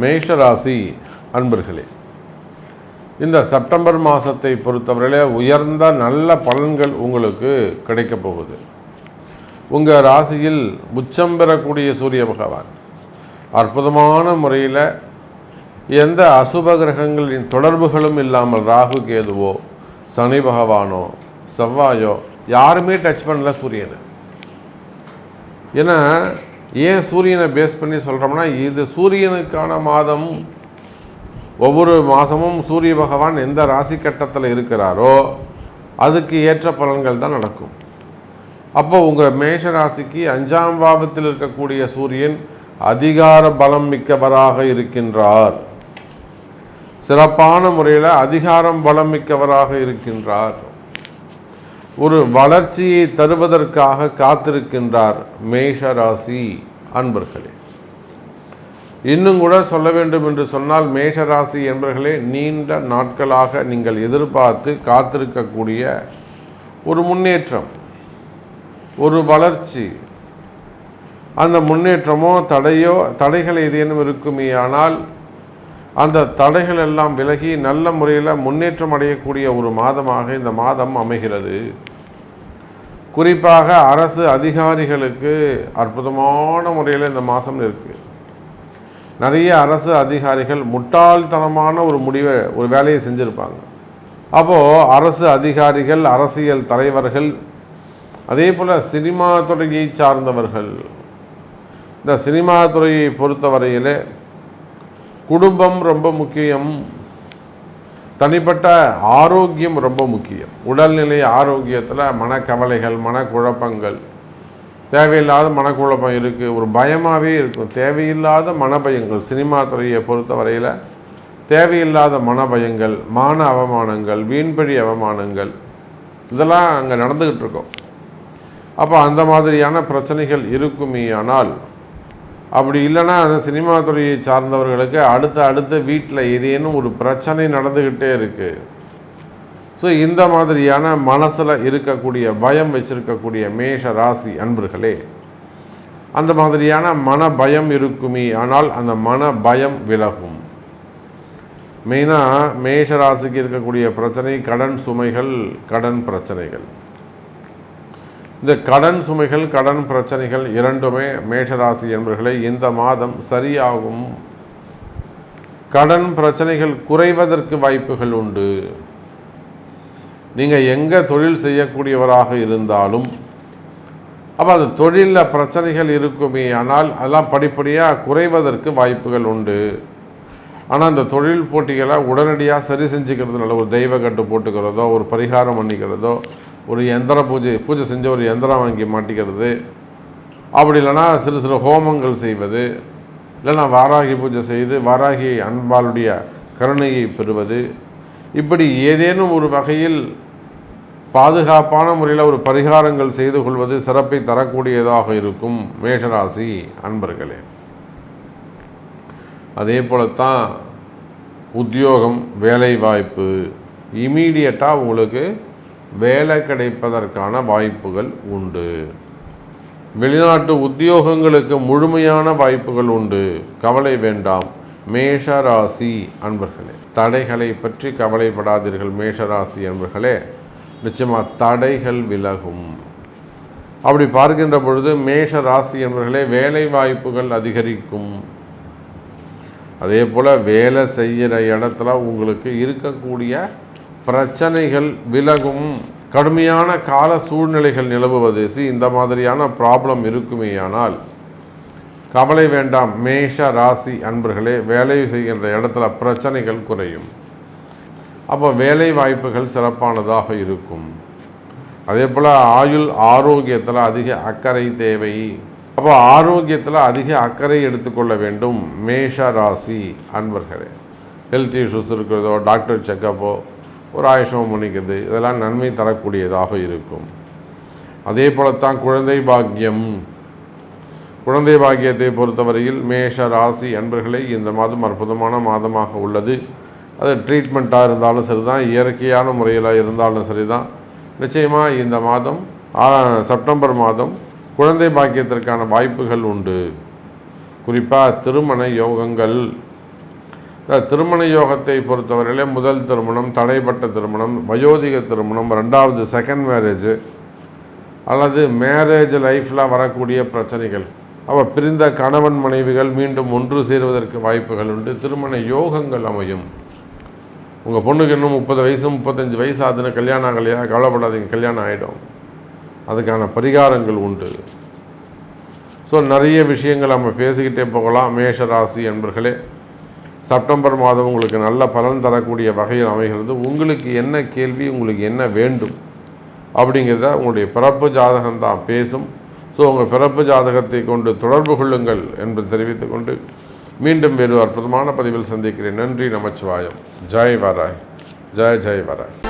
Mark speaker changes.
Speaker 1: மேஷராசி அன்பர்களே இந்த செப்டம்பர் மாதத்தை பொறுத்தவரையிலே உயர்ந்த நல்ல பலன்கள் உங்களுக்கு கிடைக்கப் போகுது. உங்கள் ராசியில் உச்சம் பெறக்கூடிய சூரிய பகவான் அற்புதமான முறையில் எந்த அசுப கிரகங்களின் தொடர்புகளும் இல்லாமல் ராகு கேதுவோ சனி பகவானோ செவ்வாயோ யாருமே டச் பண்ணல சூரியனை. ஏன்னா ஏன் சூரியனை பேஸ் பண்ணி சொல்கிறோம்னா இது சூரியனுக்கான மாதம். ஒவ்வொரு மாதமும் சூரிய பகவான் எந்த ராசி கட்டத்தில் இருக்கிறாரோ அதுக்கு ஏற்ற பலன்கள் தான் நடக்கும். அப்போ உங்கள் மேஷ ராசிக்கு அஞ்சாம் பாவத்தில் இருக்கக்கூடிய சூரியன் அதிகார பலம் மிக்கவராக இருக்கின்றார். சிறப்பான முறையில் அதிகாரம் பலம் மிக்கவராக இருக்கின்றார். ஒரு வளர்ச்சியை தருவதற்காக காத்திருக்கின்றார் மேஷ ராசி அன்பர்களே. இன்னும் கூட சொல்ல வேண்டும் என்று சொன்னால் மேஷராசி என்பர்களே நீண்ட நாட்களாக நீங்கள் எதிர்பார்த்து காத்திருக்கக்கூடிய ஒரு முன்னேற்றம் ஒரு வளர்ச்சி. அந்த முன்னேற்றமோ தடையோ தடைகள் ஏதேனும் இருக்குமே ஆனால் அந்த தடைகள் எல்லாம் விலகி நல்ல முறையில் முன்னேற்றம் அடையக்கூடிய ஒரு மாதமாக இந்த மாதம் அமைகிறது. குறிப்பாக அரசு அதிகாரிகளுக்கு அற்புதமான முறையில் இந்த மாதம் இருக்குது நிறைய அரசு அதிகாரிகள் முட்டாள்தனமான ஒரு முடிவை ஒரு வேலையை செஞ்சுருப்பாங்க. அப்போது அரசு அதிகாரிகள் அரசியல் தலைவர்கள் அதே போல் சினிமா துறையை சார்ந்தவர்கள் இந்த சினிமா துறையை பொறுத்தவரையில் குடும்பம் ரொம்ப முக்கியம். தனிப்பட்ட ஆரோக்கியம் ரொம்ப முக்கியம். உடல்நிலை ஆரோக்கியத்தில் மனக்கவலைகள் மனக்குழப்பங்கள். தேவையில்லாத மனக்குழப்பம் இருக்குது ஒரு பயமாகவே இருக்கும். தேவையில்லாத மனபயங்கள் சினிமா துறையை பொறுத்தவரையில் தேவையில்லாத மனபயங்கள் மான அவமானங்கள் வீண்பழி அவமானங்கள் இதெல்லாம் அங்கே நடந்துக்கிட்டு இருக்கோம். அப்போ அந்த மாதிரியான பிரச்சனைகள் இருக்குமே ஆனால் அப்படி இல்லைன்னா அந்த சினிமா துறையை சார்ந்தவர்களுக்கு அடுத்த அடுத்த வீட்டில் ஏதேனும் ஒரு பிரச்சனை நடந்துக்கிட்டே இருக்குது ஸோ இந்த மாதிரியான மனசில் இருக்கக்கூடிய பயம் வச்சுருக்கக்கூடிய மேஷ ராசி அன்பர்களே அந்த மாதிரியான மன பயம் இருக்குமே ஆனால் அந்த மன பயம் விலகும். மெயினாக மேஷ ராசிக்கு இருக்கக்கூடிய பிரச்சனை கடன் சுமைகள் கடன் பிரச்சனைகள். இந்த கடன் சுமைகள் கடன் பிரச்சனைகள் இரண்டுமே மேஷராசி என்பர்களை இந்த மாதம் சரியாகும். கடன் பிரச்சனைகள் குறைவதற்கு வாய்ப்புகள் உண்டு. நீங்கள் எங்கே தொழில் செய்யக்கூடியவராக இருந்தாலும் அப்போ அந்த தொழிலில் பிரச்சனைகள் இருக்குமே ஆனால் அதெல்லாம் படிப்படியாக குறைவதற்கு வாய்ப்புகள் உண்டு. ஆனால் அந்த தொழில் போட்டிகளை உடனடியாக சரி செஞ்சுக்கிறதுனால ஒரு தெய்வ கட்டு போட்டுக்கிறதோ ஒரு பரிகாரம் பண்ணிக்கிறதோ ஒரு எந்திர பூஜை பூஜை செஞ்ச ஒரு எந்திரம் வாங்கி மாட்டிக்கிறது. அப்படி இல்லைன்னா சிறு சிறு ஹோமங்கள் செய்வது இல்லைன்னா வாராகி பூஜை செய்து வாராகி அன்பாளுடைய கருணையை பெறுவது. இப்படி ஏதேனும் ஒரு வகையில் பாதுகாப்பான முறையில் ஒரு பரிகாரங்கள் செய்து கொள்வது சிறப்பை தரக்கூடியதாக இருக்கும். மேஷராசி அன்பர்களே. அதே போலத்தான் உத்தியோகம் வேலைவாய்ப்பு இமீடியட்டாக உங்களுக்கு வேலை கிடைப்பதற்கான வாய்ப்புகள் உண்டு. வெளிநாட்டு உத்தியோகங்களுக்கு முழுமையான வாய்ப்புகள் உண்டு. கவலை வேண்டாம். மேஷராசி அன்பர்களே தடைகளை பற்றி கவலைப்படாதீர்கள் மேஷராசி அன்பர்களே. நிச்சயமாக தடைகள் விலகும். அப்படி பார்க்கின்ற பொழுது மேஷ ராசி என்பவர்களே வேலை வாய்ப்புகள் அதிகரிக்கும். அதே போல் வேலை செய்கிற இடத்துல உங்களுக்கு இருக்கக்கூடிய பிரச்சனைகள் விலகும் கடுமையான கால சூழ்நிலைகள் நிலவுவது சி இந்த மாதிரியான ப்ராப்ளம் இருக்குமேயானால் கவலை வேண்டாம் மேஷ ராசி அன்பர்களே வேலை செய்கின்ற இடத்துல பிரச்சனைகள் குறையும். அப்போ வேலை வாய்ப்புகள் சிறப்பானதாக இருக்கும். அதே போல் ஆயுள் ஆரோக்கியத்தில் அதிக அக்கறை தேவை. அப்போ ஆரோக்கியத்தில் அதிக அக்கறை எடுத்துக்கொள்ள வேண்டும் மேஷ ராசி அன்பர்களே. ஹெல்த் இஷ்யூஸ் இருக்கிறதோ டாக்டர் செக்கப்போ ஒரு ஆயுஷம் பண்ணிக்கிறது இதெல்லாம் நன்மை தரக்கூடியதாக இருக்கும். அதே போலத்தான் குழந்தை பாக்கியம். குழந்தை பாக்கியத்தை பொறுத்தவரையில் மேஷ ராசி அன்பர்களே இந்த மாதம் அற்புதமான மாதமாக உள்ளது. அது ட்ரீட்மெண்ட்டாக இருந்தாலும் சரி தான் இயற்கையான முறையில் இருந்தாலும் சரி தான் நிச்சயமாக இந்த மாதம் செப்டம்பர் மாதம் குழந்தை பாக்கியத்திற்கான வாய்ப்புகள் உண்டு. குறிப்பாக திருமண யோகங்கள். திருமண யோகத்தை பொறுத்தவரையிலே முதல் திருமணம் தடைப்பட்ட திருமணம் வயோதிக திருமணம் ரெண்டாவது செகண்ட் மேரேஜ் அல்லது மேரேஜ் லைஃப்பில் வரக்கூடிய பிரச்சனைகள். அவள் பிரிந்த கணவன் மனைவிகள் மீண்டும் ஒன்று சேருவதற்கு வாய்ப்புகள் உண்டு. திருமண யோகங்கள் அமையும். உங்கள் பொண்ணுக்கு இன்னும் முப்பது வயசு முப்பத்தஞ்சு வயசு ஆகுதுன்னு கல்யாணம் ஆகலையா கவலைப்படாதீங்க கல்யாணம் ஆகிடும் அதுக்கான பரிகாரங்கள் உண்டு. ஸோ நிறைய விஷயங்கள் நம்ம பேசிக்கிட்டே போகலாம். மேஷ ராசி என்பர்களே செப்டம்பர் மாதம் உங்களுக்கு நல்ல பலன் தரக்கூடிய வகையில் அமைகிறது. உங்களுக்கு என்ன கேள்வி உங்களுக்கு என்ன வேண்டும் அப்படிங்கிறத உங்களுடைய பிறப்பு ஜாதகம் தான் பேசும். ஸோ உங்கள் பிறப்பு ஜாதகத்தை கொண்டு தொடர்பு கொள்ளுங்கள் என்று தெரிவித்துக்கொண்டு மீண்டும் வேறு அற்புதமான பதிவில் சந்திக்கிறேன். நன்றி நமச்சிவாயம். ஜெய் வராய். ஜெய் ஜெய் வராய்.